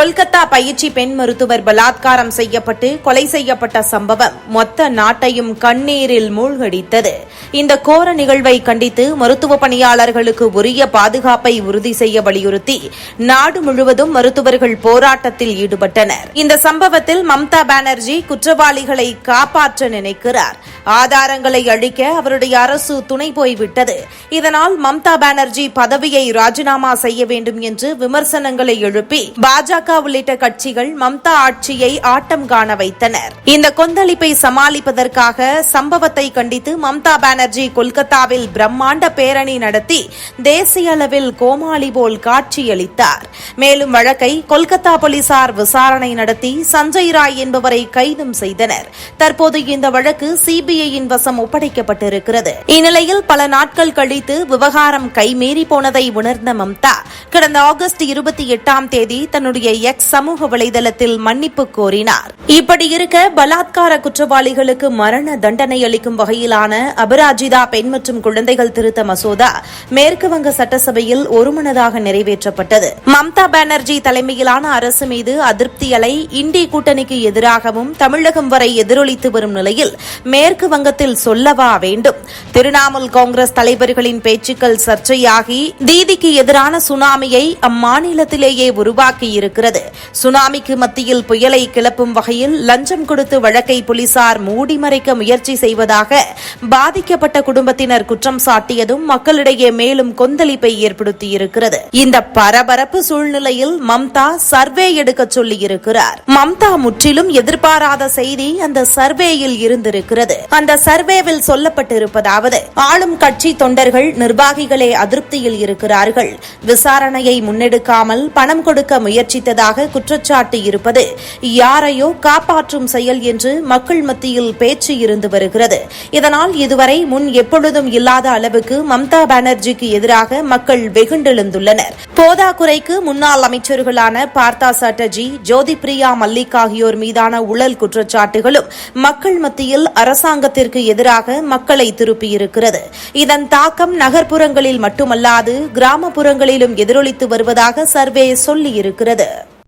கொல்கத்தா பயிற்சி பெண் மருத்துவர் பலாத்காரம் செய்யப்பட்டு கொலை செய்யப்பட்ட சம்பவம் மொத்த நாட்டையும் கண்ணீரில் மூழ்கடித்தது. இந்த கோர நிகழ்வை கண்டித்து மருத்துவ பணியாளர்களுக்கு உரிய பாதுகாப்பை உறுதி செய்ய வலியுறுத்தி நாடு முழுவதும் மருத்துவர்கள் போராட்டத்தில் ஈடுபட்டனர். இந்த சம்பவத்தில் மம்தா பானர்ஜி குற்றவாளிகளை காப்பாற்ற நினைக்கிறார். ஆதாரங்களை அழிக்க அவருடைய அரசு துணை போய்விட்டது. இதனால் மம்தா பானர்ஜி பதவியை ராஜினாமா செய்ய வேண்டும் என்று விமர்சனங்களை எழுப்பி பாஜக உள்ளிட்ட கட்சிகள் மம்தா ஆட்சியை ஆட்டம் காண வைத்தனர். இந்த கொந்தளிப்பை சமாளிப்பதற்காக சம்பவத்தை கண்டித்து மம்தா பானர்ஜி கொல்கத்தாவில் பிரம்மாண்ட பேரணி நடத்தி தேசிய அளவில் கோமாளி போல் காட்சியளித்தார். மேலும் வழக்கை கொல்கத்தா போலீசார் விசாரணை நடத்தி சஞ்சய் ராய் என்பவரை கைதும் செய்தனர். தற்போது இந்த வழக்கு சிபிஐயின் வசம் ஒப்படைக்கப்பட்டிருக்கிறது. இந்நிலையில் பல நாட்கள் கழித்து விவகாரம் கைமீறி போனதை உணர்ந்த மம்தா கடந்த ஆகஸ்ட் இருபத்தி எட்டாம் தேதி தன்னுடைய எக்ஸ் சமூக வலைதளத்தில் மன்னிப்பு கோரினார். இப்படி இருக்க பலாத்கார குற்றவாளிகளுக்கு மரண தண்டனை அளிக்கும் வகையிலான அபராஜிதா பெண் மற்றும் குழந்தைகள் திருத்த மசோதா மேற்கு வங்க சட்டசபையில் ஒருமனதாக நிறைவேற்றப்பட்டது. மம்தா பானர்ஜி தலைமையிலான அரசு மீது அதிருப்தி அலை இண்டி கூட்டணிக்கு எதிராகவும் தமிழகம் வரை எதிரொலித்து வரும் நிலையில் மேற்கு வங்கத்தில் சொல்லவா வேண்டும்? திரிணாமுல் காங்கிரஸ் தலைவர்களின் பேச்சுக்கள் சர்ச்சையாகி தீதிக்கு எதிரான சுனாமியை அம்மாநிலத்திலேயே உருவாக்கியிருக்கிறது. சுனாமிக்கு மத்தியில் புயலை கிளப்பும் வகையில் லஞ்சம் கொடுத்து வழக்கை போலீசார் மூடி மறைக்க முயற்சி செய்வதாக பாதிக்கப்பட்ட குடும்பத்தினர் குற்றம் சாட்டியதும் மக்களிடையே மேலும் கொந்தளிப்பை ஏற்படுத்தியிருக்கிறது. இந்த பரபரப்பு சூழ்நிலையில் மம்தா சர்வே எடுக்க சொல்லியிருக்கிறார். மம்தா முற்றிலும் எதிர்பாராத செய்தி அந்த சர்வேயில் இருந்திருக்கிறது. அந்த சர்வேவில் சொல்லப்பட்டிருப்பதாவது ஆளும் கட்சி தொண்டர்கள் நிர்வாகிகளே அதிருப்தியில் இருக்கிறார்கள். விசாரணையை முன்னெடுக்காமல் பணம் கொடுக்க முயற்சித்ததாக குற்றச்சாட்டு இருப்பது யாரையோ காப்பாற்றும் செயல் என்று மக்கள் மத்தியில் பேச்சு இருந்து வருகிறது. இதனால் இதுவரை முன் எப்பொழுதும் இல்லாத அளவுக்கு மம்தா பானர்ஜிக்கு எதிராக மக்கள் வெகுண்டெழுந்துள்ளனர். போதாக்குறைக்கு முன்னாள் அமைச்சர்களான பார்த்தா சாட்டர்ஜி ஜோதி பிரியா மல்லிக் ஆகியோர் மீதான ஊழல் குற்றச்சாட்டுகளும் மக்கள் மத்தியில் அரசாங்கத்திற்கு எதிராக மக்களை திருப்பியிருக்கிறது. இதன் தாக்கம் நகர்ப்புறங்களில் மட்டுமல்லாது கிராமப்புறங்களிலும் எதிரொலித்து வருவதாக சர்வே சொல்லியிருக்கிறது.